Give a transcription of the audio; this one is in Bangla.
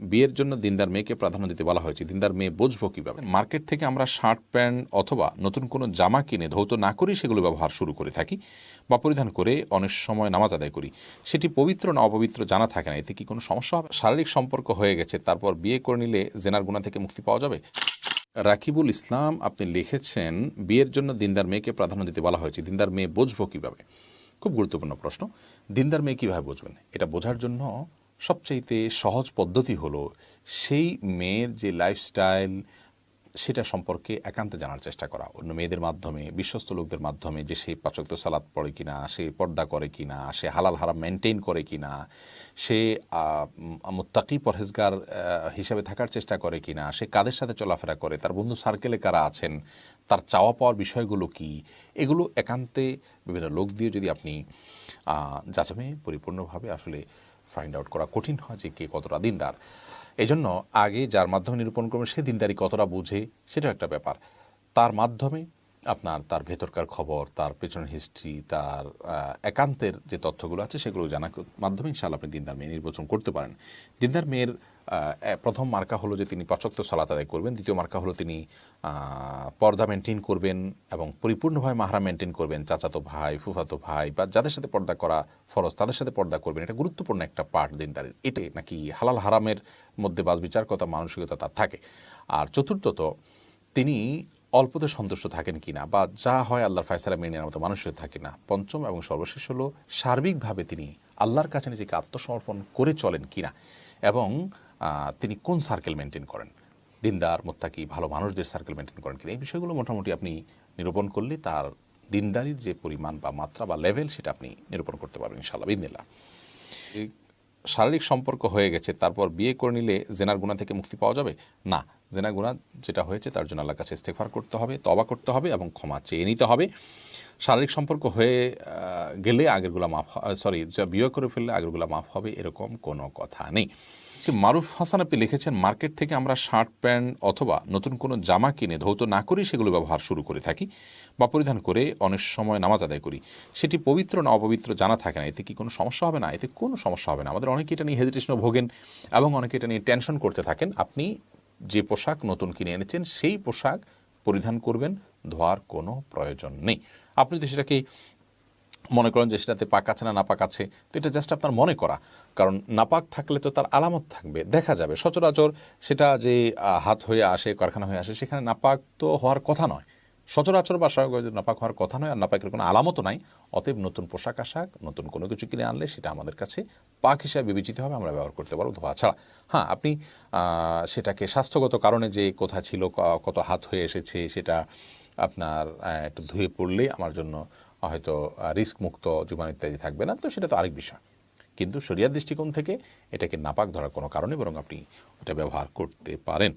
বিয়ের জন্য দিনদার মেয়েকে প্রাধান্য দিতে বলা হয়েছে। দিনদার মেয়ে বুঝব কীভাবে? মার্কেট থেকে আমরা শার্ট, প্যান্ট অথবা নতুন কোনো জামা কিনে ধৌত না করি, সেগুলো ব্যবহার শুরু করে থাকি বা পরিধান করে অনেক সময় নামাজ আদায় করি। সেটি পবিত্র না অপবিত্র জানা থাকে না। এতে কি কোনো সমস্যা হবে? শারীরিক সম্পর্ক হয়ে গেছে, তারপর বিয়ে করে নিলে জেনার গুণা থেকে মুক্তি পাওয়া যাবে? রাকিবুল ইসলাম, আপনি লিখেছেন, বিয়ের জন্য দিনদার মেয়েকে প্রাধান্য দিতে বলা হয়েছে। দিনদার মেয়ে বুঝব কীভাবে? খুব গুরুত্বপূর্ণ প্রশ্ন। দিনদার মেয়ে কীভাবে বুঝবেন? এটা বোঝার জন্য সবচাইতে সহজ পদ্ধতি হলো সেই মেয়ের যে লাইফস্টাইল সেটা সম্পর্কে একান্তে জানার চেষ্টা করা। অন্য মেয়েদের মাধ্যমে, বিশ্বস্ত লোকদের মাধ্যমে যে সে পাচক সালাদ পড়ে কিনা, সে পর্দা করে কিনা, সে হালাল হারাম মেনটেন করে কিনা, সে মোত্তাকি পরহেজগার হিসাবে থাকার চেষ্টা করে কিনা, সে কাদের সাথে চলাফেরা করে, তার বন্ধু সার্কেলে কারা আছেন, তার চাওয়া পাওয়ার বিষয়গুলো কি, এগুলো একান্তে বিভিন্ন লোক দিয়ে যদি আপনি যাচামে পরিপূর্ণভাবে আসলে ফাইন্ড আউট করা কঠিন হয় যে কে কতটা দিনদার। এই জন্য আগে যার মাধ্যমে নিরূপণ করবেন, সে দিনদারি কতটা বুঝে, সেটাও একটা ব্যাপার। তার মাধ্যমে আপনার তার ভেতরকার খবর, তার পেছনের হিস্ট্রি তার একান্তের যে তথ্যগুলো আছে, সেগুলো জানার মাধ্যমে ইনশাআল্লাহ আপনি দিনদার মেয়ে নির্বাচন করতে পারেন। দিনদার মেয়ের প্রথম মার্কা হলো যে তিনি পাচক্ত সালাত আদায় করবেন, দ্বিতীয় মার্কা হলো তিনি পর্দা মেনটেন করবেন এবং পরিপূর্ণভাবে মাহারা মেনটেন করবেন, চাচাতো ভাই, ফুফাতো ভাই বা যাদের সাথে পর্দা করা ফরজ তাদের সাথে পর্দা করবেন। এটা গুরুত্বপূর্ণ একটা পার্ট দিনদারের এটাই নাকি হালাল হারামের মধ্যে বাস বিচার কথা মানসিকতা তার থাকে। আর চতুর্থত, তিনি অল্পতে সন্তুষ্ট থাকেন কিনা বা যা হয় আল্লাহর ফয়সালা মেনে নেওয়ার মতো মানুষের থাকে না। পঞ্চম এবং সর্বশেষ হলো সার্বিকভাবে তিনি আল্লাহর কাছে নিজেকে আত্মসমর্পণ করে চলেন কিনা। এবং তিনি কোন সার্কেল মেনটেন করেন? দিনদার, মোত্তাকি, ভালো মানুষদের সার্কেল মেনটেন করেন কিনা? এই বিষয়গুলো মোটামুটি আপনি নিরূপণ করলে তার দিনদারির যে পরিমাণ বা মাত্রা বা লেভেল সেটা আপনি নিরূপণ করতে পারবেন ইনশাল্লাহ বিদিনিল্লাহ এই শারীরিক সম্পর্ক হয়ে গেছে, তারপর বিয়ে করে নিলে জেনার গুণা থেকে মুক্তি পাওয়া যাবে? না জেনা গুণা যেটা হয়েছে, তার জন্য আল্লাহর কাছে ইস্তেফার করতে হবে তবা করতে হবে এবং ক্ষমা চেয়ে নিতে হবে। শারীরিক সম্পর্ক হয়ে গেলে আগেরগুলো মাফ সরি, যা বিয়ে করে ফেললে আগেরগুলো মাফ হবে, এরকম কোনো কথা নেই। মারুফ হাসান আপনি লিখেছেন, মার্কেট থেকে আমরা শার্ট, প্যান্ট অথবা নতুন কোনো জামা কিনে ধৌত না করি, সেগুলো ব্যবহার শুরু করে থাকি বা পরিধান করে অনেক সময় নামাজ আদায় করি। সেটি পবিত্র না অপবিত্র জানা থাকে না, এতে কি কোনো সমস্যা হবে না? এতে কোনো সমস্যা হবে না। আমাদের অনেকে এটা নিয়ে হেজিটেশনও ভোগেন এবং অনেকে এটা নিয়ে টেনশন করতে থাকেন। আপনি যে পোশাক নতুন কিনে এনেছেন, সেই পোশাক পরিধান করবেন, ধোয়ার কোনো প্রয়োজন নেই। আপনি তো সেটাকে মনে করেন যে সেটাতে পাক আছে না, নাপাক আছে, তো এটা জাস্ট আপনার মনে করা। কারণ নাপাক থাকলে তো তার আলামত থাকবে, দেখা যাবে। সচরাচর সেটা যে হাত হয়ে আসে, কারখানা হয়ে আসে, সেখানে নাপাক তো হওয়ার কথা নয়। সচরাচর বা স্বাভাবিক নাপাক হওয়ার কথা নয়, আর নাপাকের কোনো আলামতও নাই। অতএব নতুন পোশাক আশাক, নতুন কোনো কিছু কিনে আনলে সেটা আমাদের কাছে পাক হিসাবে বিবেচিত হবে, আমরা ব্যবহার করতে পারব ধোয়া ছাড়া। হ্যাঁ আপনি সেটাকে স্বাস্থ্যগত কারণে যে কোথা ছিল কত হাত হয়ে এসেছে, সেটা আপনার একটু ধুয়ে পড়লে আমার জন্য হয়তো রিস্ক মুক্ত জীবন ইত্যাদি থাকবে না, তো সেটা তো আরেক বিষয়। কিন্তু শরিয়ার দৃষ্টিকোণ থেকে এটাকে নাপাক ধরার কোনো কারণে বরং আপনি ওটা ব্যবহার করতে পারেন।